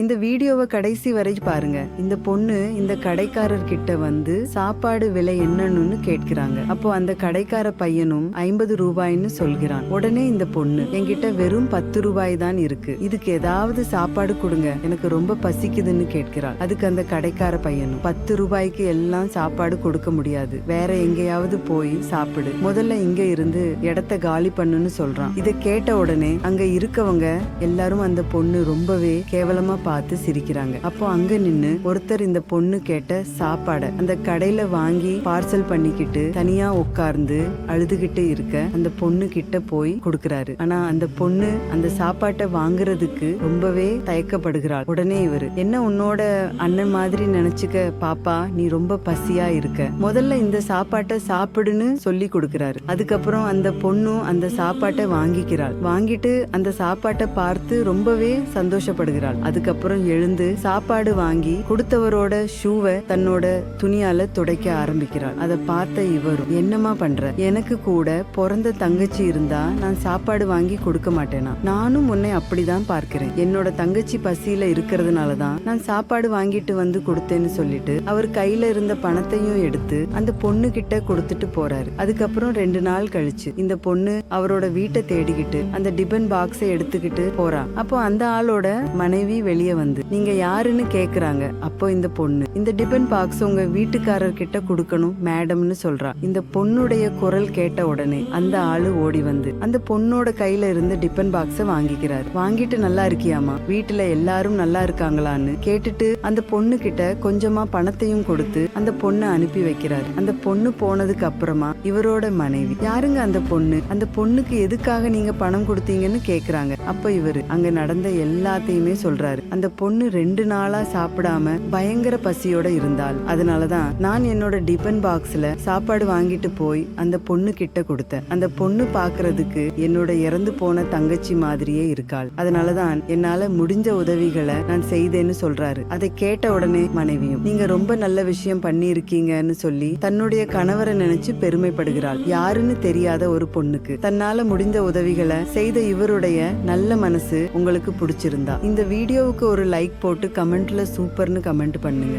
இந்த வீடியோவை கடைசி வரை பாருங்க. இந்த பொண்ணு இந்த கடைக்காரர் கிட்ட வந்து சாப்பாடு விலை என்னன்னு கேட்கிறாங்க. அப்போ அந்த கடைக்கார பையனும் ஐம்பது ரூபாய்ன்னு சொல்கிறான். உடனே இந்த பொண்ணு என்கிட்ட வெறும் பத்து ரூபாய் தான் இருக்கு. இதுக்கு ஏதாவது சாப்பாடு கொடுங்க. எனக்கு ரொம்ப பசிக்குதுன்னு கேட்கிறாள். அதுக்கு அந்த கடைக்கார பையனும் பத்து ரூபாய்க்கு எல்லாம் சாப்பாடு கொடுக்க முடியாது. வேற எங்கேயாவது போய் சாப்பிடு. முதல்ல இங்க இருந்து இடத்த காலி பண்ணுன்னு சொல்றான். இதை கேட்ட உடனே அங்க இருக்கவங்க எல்லாரும் அந்த பொண்ணு ரொம்பவே கேவலமா பார்த்து சிரிக்கிறாங்க. அப்போ அங்க நின்னு ஒருத்தர் இந்த பொண்ணு கேட்ட சாப்பாடை அந்த கடையில வாங்கி பார்சல் பண்ணிக்கிட்டு தனியா உட்கார்ந்து அழுதுகிட்டு இருக்க அந்த பொண்ணு கிட்ட போய் கொடுக்கறாரு. ஆனா அந்த பொண்ணு அந்த சாப்பாட்டை வாங்குறதுக்கு ரொம்பவே தயக்கப்படுகிறாள். உடனே இவரு என்ன உன்னோட அண்ணன் மாதிரி நினைச்சுக்க பாப்பா நீ ரொம்ப பசியா இருக்க. முதல்ல இந்த சாப்பாட்டை சாப்பிடுன்னு சொல்லி கொடுக்கறாரு. அதுக்கப்புறம் அந்த பொண்ணும் அந்த சாப்பாட்டை வாங்கிக்கிறாள். வாங்கிட்டு அந்த சாப்பாட்டை பார்த்து ரொம்பவே சந்தோஷப்படுகிறாள். அதுக்கப்புறம் அப்புறம் எழுந்து சாப்பாடு வாங்கி கொடுத்தவரோட ஷூவை தன்னோட துணியால துடைக்க ஆரம்பிக்கிறாள். அதை பார்த்த இவரும் என்னமா பண்ற? எனக்கு கூட பிறந்த தங்கச்சி இருந்தா நான் சாப்பாடு வாங்கி கொடுக்க மாட்டேனா? நானும் உன்னை அப்படிதான் பார்க்கிறேன். என்னோட தங்கச்சி பசியில இருக்கிறதுனால தான் நான் சாப்பாடு வாங்கிட்டு வந்து கொடுத்தேன்னு சொல்லிட்டு அவர் கையில இருந்த பணத்தையும் எடுத்து அந்த பொண்ணு கிட்ட கொடுத்துட்டு போறாரு. அதுக்கப்புறம் ரெண்டு நாள் கழிச்சு இந்த பொண்ணு அவரோட வீட்டை தேடிக்கிட்டு அந்த டிபன் பாக்ஸை எடுத்துக்கிட்டு போறா. அப்போ அந்த ஆளோட மனைவி வெளியே வந்து நீங்க யாருன்னு கேக்குறாங்க. அப்போ இந்த பொண்ணு இந்த டிபன் பாக்ஸ் உங்க வீட்டுக்காரர் கிட்ட கொடுக்கணும் மேடம்னு சொல்றா. இந்த பொண்ணுடைய குரல் கேட்ட உடனே அந்த ஆளு ஓடி வந்து அந்த பொண்ணோட கையில இருந்த டிபன் பாக்ஸ வாங்கிக்கிறாரு. வாங்கிட்டு நல்லா இருக்கியாமா வீட்டுல எல்லாரும் நல்லா இருக்காங்களான்னு கேட்டுட்டு அந்த பொண்ணு கிட்ட கொஞ்சமா பணத்தையும் கொடுத்து அந்த பொண்ணை அனுப்பி வைக்கிறாரு. அந்த பொண்ணு போனதுக்கு அப்புறமா இவரோட மனைவி. யாருங்க அந்த பொண்ணு? அந்த பொண்ணுக்கு எதுக்காக நீங்க பணம் கொடுத்தீங்கன்னு கேக்குறாங்க. அப்ப இவரு அங்க நடந்த எல்லாத்தையுமே சொல்றாரு. அந்த பொண்ணு ரெண்டு நாளா சாப்பிடாம பயங்கர பசியோட இருந்தாள். அதனாலதான் நான் என்னோட டிபன் பாக்ஸ்ல சாப்பாடு வாங்கிட்டு போய் அந்த பொண்ணு கிட்ட கொடுத்தேன். அந்த பொண்ணு பாக்குறதுக்கு என்னோட இறந்து போன தங்கச்சி மாதிரியே இருக்காள். அதனாலதான் என்னால முடிஞ்ச உதவிகளை நான் செய்தேன்னு சொல்றாரு. அதை கேட்ட உடனே மனைவியும் நீங்க ரொம்ப நல்ல விஷயம் பண்ணியிருக்கீங்கன்னு சொல்லி தன்னுடைய கணவரை நினைச்சு பெருமைப்படுகிறாள். யாருன்னு தெரியாத ஒரு பொண்ணுக்கு தன்னால முடிந்த உதவிகளை செய்த இவருடைய நல்ல மனசு உங்களுக்கு பிடிச்சிருந்தா. இந்த வீடியோவுக்கு ஒரு லைக் போட்டு கமெண்ட்ல சூப்பர்னு கமெண்ட் பண்ணுங்க.